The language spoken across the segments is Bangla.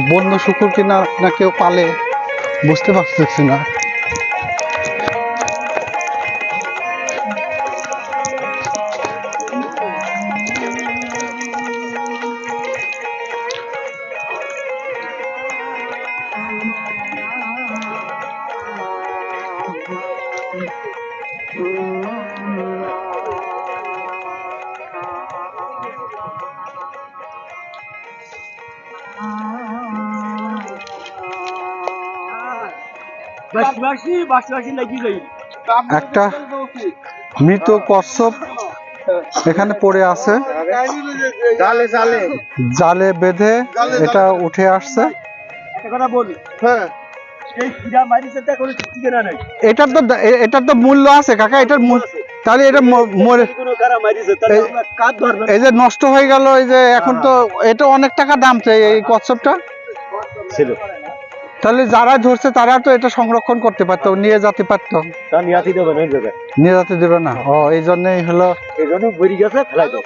বন্য শুকুর কিনা না কেউ পালে বুঝতে পারতেছি না। একটা মৃত কচ্ছপ এখানে পড়ে আছে। জালে জালে। জালে বেঁধে এটা উঠে আসছে। একটা কথা বলি। হ্যাঁ। এটার তো এটার তো মূল্য আছে কাকা এটার তাহলে এটা মরে কোনো কারা মারিছে তাহলে এই- যে নষ্ট হয়ে গেল এই যে এখন তো এটা অনেক টাকা দাম চাই এই কচ্ছপটা? ছিল। তাহলে যারা ধরছে তারা তো এটা সংরক্ষণ করতে পারতো নিয়ে যেতে পারতো। নিয়ে যেতে দেবে না। ও এই জন্যই হলো এই জন্য বড়ি গেছে ফেলাই দাও।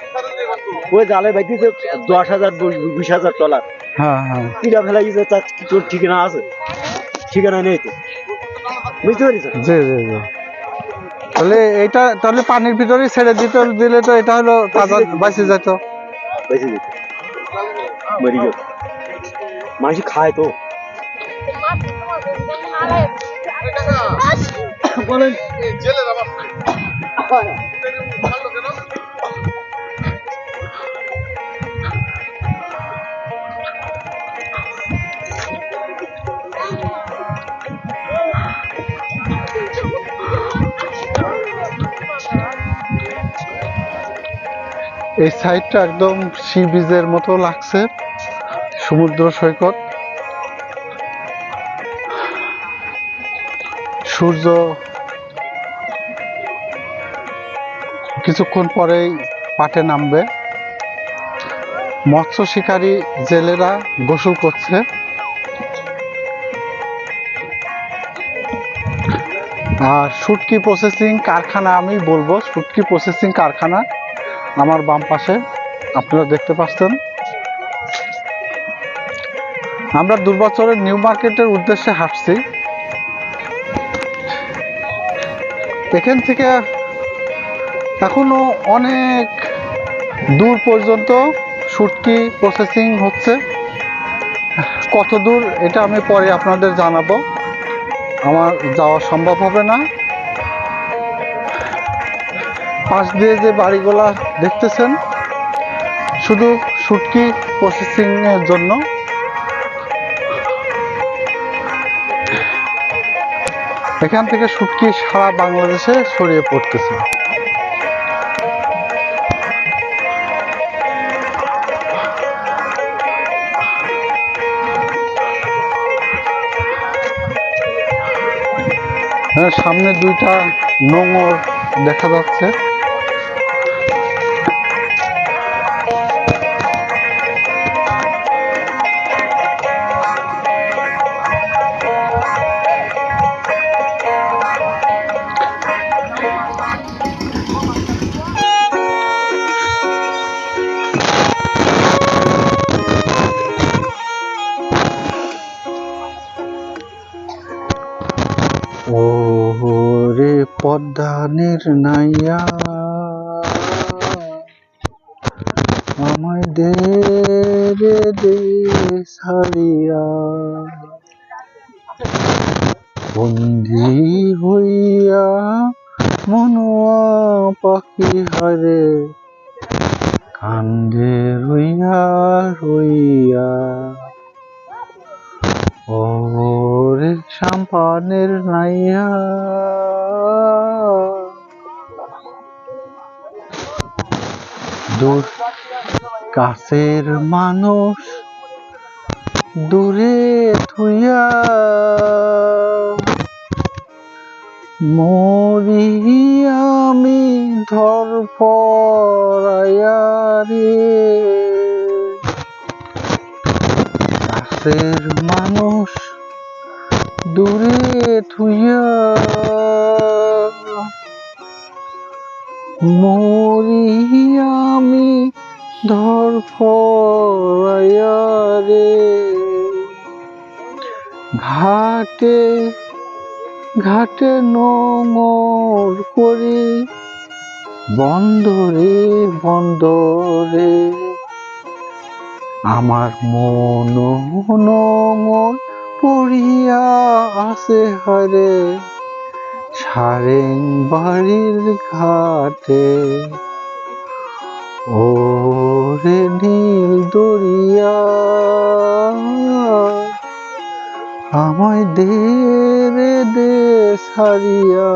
ওই জালে বাইতেছে দশ হাজার বিশ হাজার ডলার হ্যাঁ হ্যাঁ। কিরা ফেলাই তার তোর ঠিকানা আছে। ঠিকানা নেই তো। বুঝতে পারিস জি জি জি। তাহলে এটা তাহলে পানির ভিতরে ছেড়ে দিতে দিলে তো এটা হলো তাজা বাঁচে যেত। বেঁচে যেত। মরি গেছে। মানুষ খায় তো। বলেন। এই সাইডটা একদম সি বিচের মতো লাগছে সমুদ্র সৈকত। সূর্য কিছুক্ষণ পরেই পাটে নামবে। মৎস্য শিকারী জেলেরা গোসল করছে। আর শুটকি প্রসেসিং কারখানা, আমি বলব শুটকি প্রসেসিং কারখানা আমার বাম পাশে। আপনারা দেখতে পাচ্ছেন। আমরা দুর্বাচরের নিউ মার্কেটের উদ্দেশ্যে হাঁটছি। এখান থেকে এখনও অনেক দূর পর্যন্ত শুটকি প্রসেসিং হচ্ছে। কত দূর এটা আমি পরে আপনাদের জানাব। আমার যাওয়া সম্ভব হবে না। পাশ দিয়ে যে বাড়িগুলা দেখতেছেন, শুধু শুটকি প্রসেসিংয়ের জন্য। এখান থেকে শুটকি সারা বাংলাদেশে ছড়িয়ে পড়তেছে। হ্যাঁ সামনে দুইটা নোংর দেখা যাচ্ছে। ও রে পদ্মানের নাইয়া আমায় দে রে দে ছাড়িয়া বন্দি হইয়া মনোয়া পাখি হারে, কান্দে রইয়া রইয়া। সাম্পানের নাইয়া। দূর কাছের মানুষ দূরে থুইয়া মরি আমি ধর রে। কাছের মানুষ দূরে থুইয়া মরি আমি ধর রে। ঘাটে ঘাটে নোঙর করি, বন্দরে বন্দরে। আমার মন নোঙর পড়িয়া আছে হরে সারেং বাড়ির ঘাটে। ও রে নীল দরিয়া, আমায় দে রে দে সারিয়া।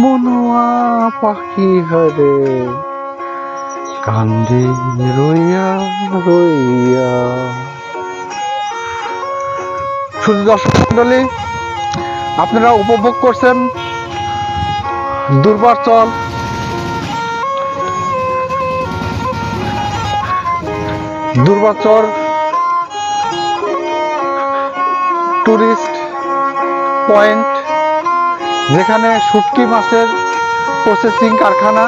মনোয়া পাখি হরে কান্দে রইয়া রইয়া। শুধু দর্শক মন্ডলী আপনারা উপভোগ করছেন দুর্বার চল। দুর্বাচর টুরিস্ট পয়েন্ট, যেখানে শুটকি মাছের প্রসেসিং কারখানা